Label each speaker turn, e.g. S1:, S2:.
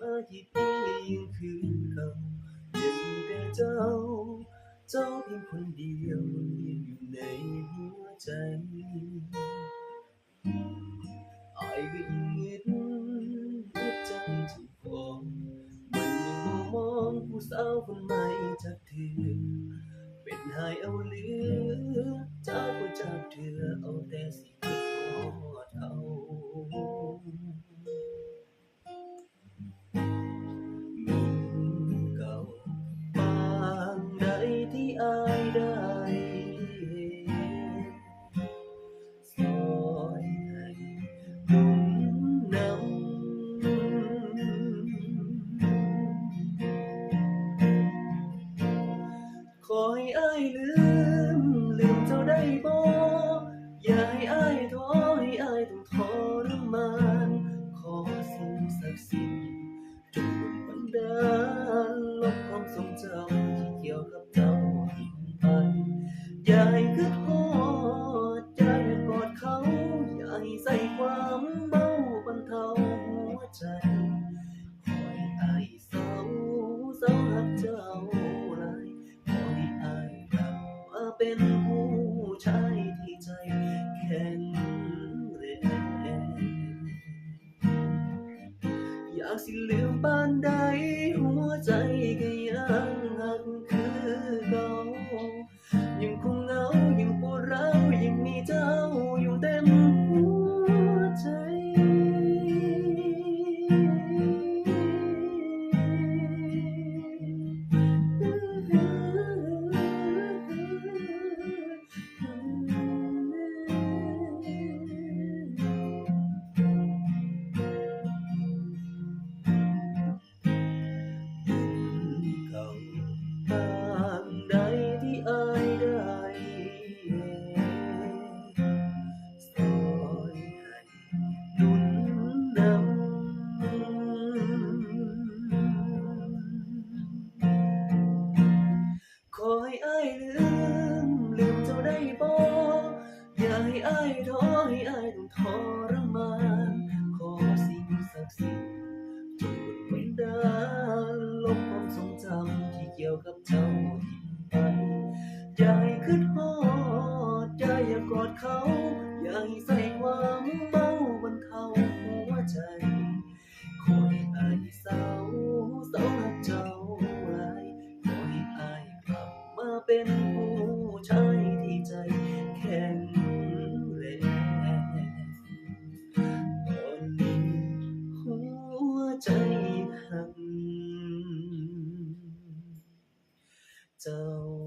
S1: มาที่ปียังคือเก่ายังแต่เจ้า เจ้าเพียงคนเดียวยังอยู่ในหัวใจไอ้ก็ยังเห็นหัวใจทุกฟองมันยังมองผู้สาวคนใหม่จากเธอเป็นหายเอาเหลือเจ้าก็จับเธอเอาแต่สิคิดขอเขา อให้อ้ายลืม ลืมเจ้าได้บ่อย่าให้อ้ายท้อให้อ้ายต้องทรมาน ขอสิ่งศักดิ์สิทธิ์จงบันดาล เป็นผู้ชายที่ใจแข็งแรงอยากสิลืมปานใดหัวใจก็ยังหักคือเก่า อย่าให้อยท้อให้อายต้องทรมานขอสิ่งศักดิ์สิทธิ์จงบันดาลลบความทรงจำที่เกี่ยวกับเจ้าทิ้งไปอย่าให้นหอดอย่าอยากอดเขา อย่าให้ใส่ความ So